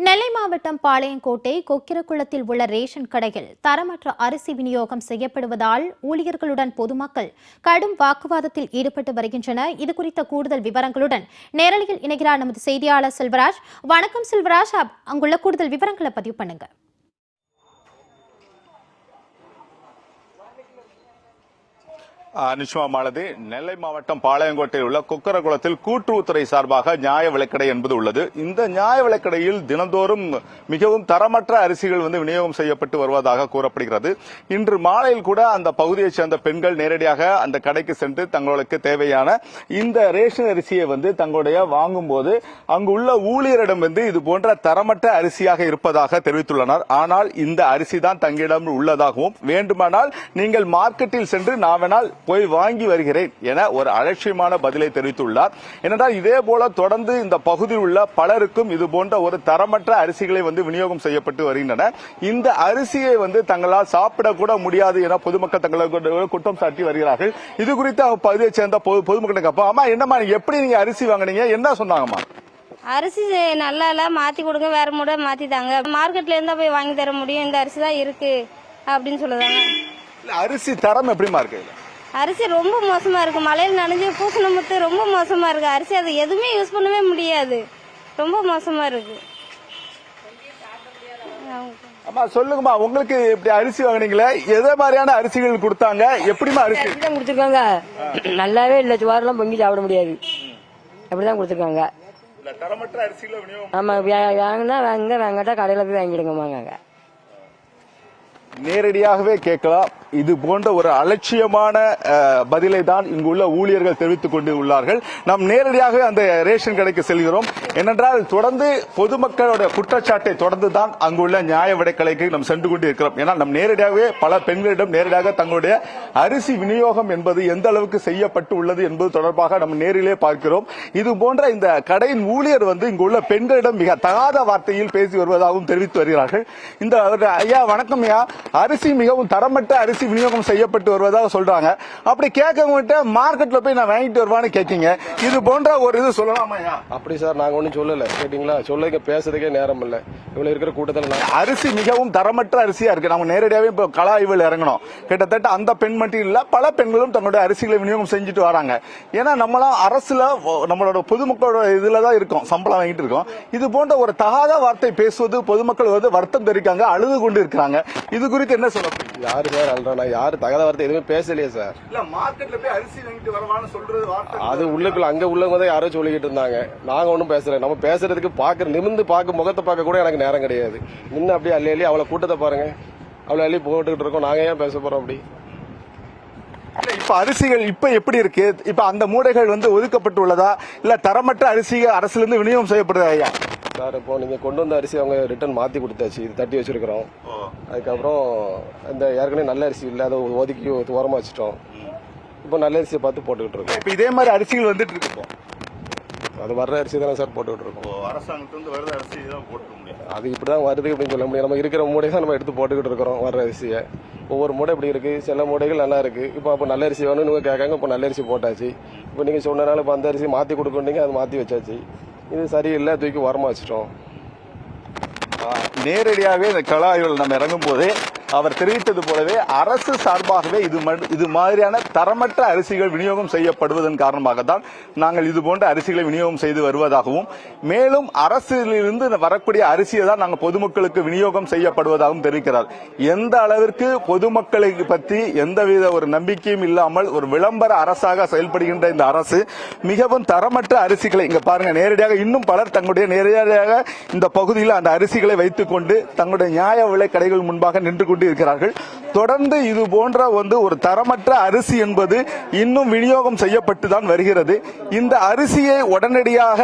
நெல்லை மாவட்டம் பாளையங்கோட்டை கொக்கிரக்குளத்தில் உள்ள ரேஷன் கடையில் தரமற்ற அரிசி விநியோகம் செய்யப்படுவதால் ஊழியர்களுடன் பொதுமக்கள் கடும் வாக்குவாதத்தில் ஈடுபட்டு வருகின்றனர். இது குறித்த கூடுதல் விவரங்களுடன் நேரலையில் இணைகிறார் நமது செய்தியாளர் செல்வராஜ். வணக்கம் செல்வராஜ். அப்- அங்குள்ள கூடுதல் விவரங்களை பதிவு பண்ணுங்கள் ஆ, மாலதி. நெல்லை மாவட்டம் பாளையங்கோட்டையில் உள்ள குக்கரகுளத்தில் கூட்டுறவுத்துறை சார்பாக நியாய விலைக்கடை என்பது உள்ளது. இந்த நியாய விலைக்கடையில் தினந்தோறும் மிகவும் தரமற்ற அரிசிகள் வந்து விநியோகம் செய்யப்பட்டு வருவதாக கூறப்படுகிறது. இன்று மாலையில் கூட அந்த பகுதியைச் சேர்ந்த பெண்கள் நேரடியாக அந்த கடைக்கு சென்று தங்களுக்கு தேவையான இந்த ரேஷன் அரிசியை வந்து தங்களுடைய வாங்கும்போது அங்குள்ள ஊழியரிடம் வந்து இது போன்ற தரமற்ற அரிசியாக இருப்பதாக தெரிவித்துள்ளனர். ஆனால் இந்த அரிசி தான் தங்களிடம் உள்ளதாகவும் வேண்டுமானால் நீங்கள் மார்க்கெட்டில் சென்று நான் வேணால் போய் வாங்கி வருகிறேன் என ஒரு அலட்சியமான பதிலை தெரிவித்துள்ளார். ஏனென்றால் இதே போல தொடர்ந்து இந்த பகுதியில் உள்ள பலருக்கும் இது போன்ற ஒரு தரமற்ற அரிசிகளை வந்து விநியோகம் செய்யப்பட்டு வருகின்றன. இந்த அரிசியை வந்து தங்களால் சாப்பிடக்கூட முடியாது என பொதுமக்கள் தங்களுக்கு குற்றம் சாட்டி வருகிறார்கள். இது குறித்து அவங்க பகுதியைச் சேர்ந்த பொது பொதுமக்களுக்கு அப்போ அம்மா என்னம்மா எப்படி நீங்க அரிசி வாங்குனீங்க? என்ன சொன்னாங்கம்மா? அரிசி நல்லா இல்ல மாத்தி கொடுங்க வேற மூட மாத்தி தாங்க. மார்க்கெட்ல இருந்தா போய் வாங்கி தர முடியும் இந்த அரிசி தான் இருக்கு அப்படின்னு சொல்லுதாங்க. அரிசி தரம் எப்படிமா இருக்கு? அரிசி ரொம்ப மோசமா இருக்கு. மழையில் நனைஞ்சு பூசண முத்து ரொம்ப மோசமா இருக்கு. அரிசி அது எதுவுமே யூஸ் பண்ணவே முடியாது. ரொம்ப மோசமா இருக்கு. அம்மா சொல்லுங்கம்மா உங்களுக்கு இப்படி அரிசி வாங்குனீங்களே எதே மாதிரியான அரிசிகள் கொடுத்தாங்க? எப்படிமா அரிசி? அரிசி தான் கொடுத்துருக்காங்க. நல்லாவே இல்லை. சுவாரெல்லாம் பொங்கி சாப்பிட முடியாது. அப்படிதான் கொடுத்துருக்காங்க. இல்ல, தரமற்ற அரிசிகளை ஆமா வாங்கினா வாங்க வாங்காட்டா கடையில போய் வாங்கிடுங்கம்மாங்க. நேரடியாகவே கேட்கலாம். இது போன்ற ஒரு அலட்சியமான பதிலை தான் இங்குள்ள ஊழியர்கள் தெரிவித்துக் கொண்டு உள்ளார்கள். நாம் நேரடியாக அந்த ரேஷன் கடைக்கு செல்கிறோம். ஏனென்றால் தொடர்ந்து பொதுமக்களுடைய குற்றச்சாட்டை தொடர்ந்து தான் அங்குள்ள நியாய விடைக்கலைக்கு நாம் சென்று கொண்டு இருக்கிறோம் ஏன்னா நம் நேரடியாகவே பல பெண்களிடம் நேரடியாக தங்களுடைய அரிசி விநியோகம் என்பது எந்த அளவுக்கு செய்யப்பட்டு உள்ளது என்பது தொடர்பாக நம்ம நேரிலே பார்க்கிறோம். இது போன்ற இந்த கடையின் ஊழியர் வந்து இங்குள்ள பெண்களிடம் மிக தகாத வார்த்தையில் பேசி வருவதாகவும் தெரிவித்து வருகிறார்கள். இந்த ஐயா வணக்கம் ஐயா. அரிசி மிகவும் தரமற்ற அரிசி விநியோகம் செய்யப்பட்டு வருவதாக சொல்றாங்க. அப்படி கேட்கவங்கிட்ட மார்க்கெட்ல போய் நான் வாங்கிட்டு வருவான்னு கேட்கீங்க இது போன்ற ஒரு இது சொல்லலாமா ஐயா? அப்படி சார் நாங்க ஒன்றும் சொல்லல. கேட்டீங்களா? சொல்லுங்க பேசுறதுக்கே நேரம் இல்ல. இவ்வளவு இருக்கிற கூட்டத்தில் அரிசி மிகவும் தரமற்ற அரிசியா இருக்கு. நம்ம நேரடியாவே இப்போ கலா ஆய்வில் இறங்கணும். கிட்டத்தட்ட அந்த பெண் மட்டும் இல்ல பல பெண்களும் தங்களுடைய அரிசிகளை விநியோகம் செஞ்சுட்டு வராங்க. ஏன்னா நம்மளாம் அரசுல நம்மளோட பொதுமக்களோட இதுல தான் இருக்கோம். சம்பளம் வாங்கிட்டு இருக்கோம். இது போன்ற ஒரு தகாத வார்த்தை பேசுவது பொதுமக்கள் வந்து வருத்தம் தெரிவிக்காங்க அழுது கொண்டு இருக்கிறாங்க. இது குறித்து என்ன சொல்ல? யாரு சார் அல்றா யாரு தகாத வார்த்தை எதுவுமே பேசலையே சார் இல்ல மார்க்கெட்ல போய் அரிசி வாங்கிட்டு வரவான்னு சொல்றது வார்த்தை அது உள்ளுக்குள்ள அங்க உள்ளவங்க தான் யாரோ சொல்லிக்கிட்டு இருந்தாங்க. நாங்க ஒன்றும் பேசல. நம்ம பேசுறதுக்கு பாக்குற நிமிந்து பார்க்க முகத்தை பார்க்க கூட எனக்கு நேரம் கிடையாது. நின்று அப்படியே அள்ளி அள்ளி அவளை கூட்டத்தை பாருங்க. அவளை அள்ளி போட்டுக்கிட்டு இருக்கோம். நாங்க ஏன் பேச போறோம் அப்படி? இப்ப அரிசிகள் இப்ப எப்படி இருக்கு? இப்ப அந்த மூடைகள் வந்து ஒதுக்கப்பட்டு உள்ளதா இல்ல தரமற்ற அரிசிகள் அரசுல இருந்து விநியோகம் செய்யப்படுதா ஐயா? சார் இப்போ நீங்க கொண்டு வந்த அரிசி அவங்க ரிட்டர்ன் மாத்தி கொடுத்தாச்சு. இது தட்டி வச்சிருக்கிறோம். அதுக்கப்புறம் இந்த ஏற்கனவே நல்ல அரிசி இல்லை அதை ஒதுக்கி ஓரமா வச்சுட்டோம். இப்போ நல்ல அரிசியை பார்த்து போட்டுக்கிட்டு இருக்கோம். இப்ப இதே மாதிரி அரிசிகள் வந்துட்டு இருக்கு இப்போ. அது வர்ற அரிசி தானே சார் போட்டுக்கிட்டு இருக்கோம். அரசாங்கத்திலிருந்து வருது அரிசி தான் போட்டு முடியும். அது இப்படிதான் வருது அப்படின்னு சொல்ல முடியும் நம்ம இருக்கிற மூடை தான் நம்ம எடுத்து போட்டுக்கிட்டு இருக்கிறோம் வர்ற அரிசியை. ஒவ்வொரு மூடை இப்படி இருக்கு சில மூடைகள் நல்லா இருக்கு. இப்போ அப்போ நல்ல அரிசி வேணும்னு கேட்காங்க இப்போ நல்ல அரிசி போட்டாச்சு. இப்போ நீங்க சொன்னனால இப்போ அந்த அரிசி மாத்தி கொடுக்கணுங்க அது மாத்தி வச்சாச்சு. இது சரியில்லை தூக்கி வரமா வச்சிட்டோம். நேரடியாகவே இந்த கலாய்வில் நம்ம இறங்கும் போதே அவர் தெரிவித்தது போலவே அரசு சார்பாகவே இது இது மாதிரியான தரமற்ற அரிசிகள் விநியோகம் செய்யப்படுவதன் காரணமாக தான் நாங்கள் இது போன்ற அரிசிகளை விநியோகம் செய்து வருவதாகவும் மேலும் அரசிலிருந்து வரக்கூடிய அரிசியை தான் நாங்கள் பொதுமக்களுக்கு விநியோகம் செய்யப்படுவதாகவும் தெரிவிக்கிறார். எந்த அளவிற்கு பொதுமக்களை பற்றி எந்தவித ஒரு நம்பிக்கையும் இல்லாமல் ஒரு விளம்பர அரசாக செயல்படுகின்ற இந்த அரசு மிகவும் தரமற்ற அரிசிகளை இங்க பாருங்க நேரடியாக இன்னும் பலர் தங்களுடைய நேரடியாக இந்த பகுதியில் அந்த அரிசிகளை வைத்துக்கொண்டு தங்களுடைய நியாய விலை கடைகள் முன்பாக நின்று கொண்டு இருக்கிறார்கள் தொடர்ந்து இது போன்ற வந்து ஒரு தரமற்ற அரிசி என்பது இன்னும் விநியோகம் செய்யப்பட்டு தான் வருகிறது. இந்த அரிசியை உடனடியாக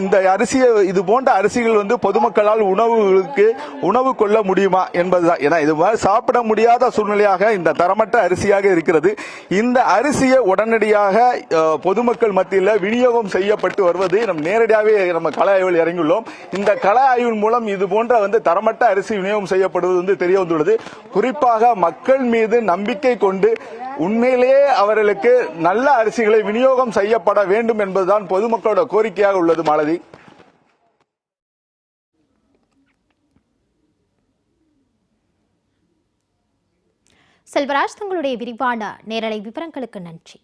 இந்த அரிசியை இது போன்ற அரிசிகள் வந்து பொதுமக்களால் உணவுகளுக்கு உணவு கொள்ள முடியுமா என்பதுதான். ஏன்னா இது சாப்பிட முடியாத சூழ்நிலையாக இந்த தரமற்ற அரிசியாக இருக்கிறது. இந்த அரிசியை உடனடியாக பொதுமக்கள் மத்தியில் விநியோகம் செய்யப்பட்டு வருவது நம் நேரடியாகவே நம்ம கல ஆய்வில் இறங்கியுள்ளோம். இந்த கல ஆய்வின் மூலம் இது போன்ற வந்து தரமற்ற அரிசி விநியோகம் செய்யப்படுவது வந்து தெரிய வந்துள்ளது. குறிப்பாக மக்கள் மீது நம்பிக்கை கொண்டு உண்மையிலேயே அவர்களுக்கு நல்ல அரிசிகளை விநியோகம் செய்யப்பட வேண்டும் என்பதுதான் பொதுமக்களோட கோரிக்கையாக உள்ளது மாலதி. செல்வராஜ் தங்களுடைய விரிவான நேரலை விவரங்களுக்கு நன்றி.